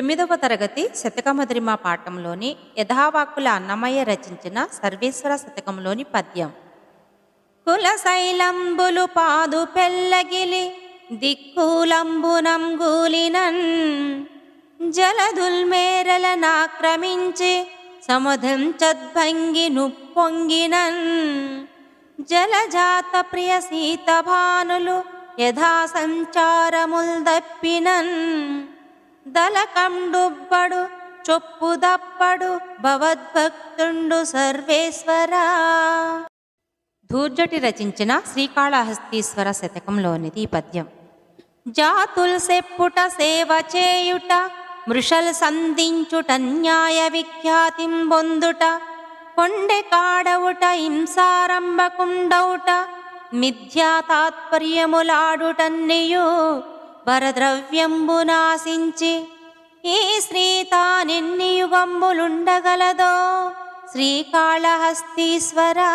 తొమ్మిదవ తరగతి శతకమధురిమ పాఠంలోని యథావాకుల అన్నమయ్య రచించిన సర్వేశ్వర శతకంలోని పద్యం. కులశైలంబులు పాదు పెల్లగిలి దిక్కులంబునం గూలినన్ జలదుల్మేరలనాక్రమించి సముధం చద్భంగి నుప్పొంగినన్. జలజాత ప్రియ సీతభానులు యథా సంచారముల్ దప్పినన్. దళకండుబ్బడు చొప్పుదప్పడు భవద్భక్తుండు సర్వేశ్వరా. ధూర్జటి రచించిన శ్రీకాళహస్తీశ్వర శతకంలోనిది ఈ పద్యం జాతుల్ సెప్పుట సేవ చేయుట మృషల్ సంధించుట న్యాయ విఖ్యాతిం బొందుట కొండె కాడవుట హింసారంభకుండవుట మిథ్యా తాత్పర్యములాడుటన్నియు వరద్రవ్యంబునాశించి ఈ శ్రీ తానెన్ని యుగంబులుండగలదో శ్రీకాళహస్తీశ్వరా.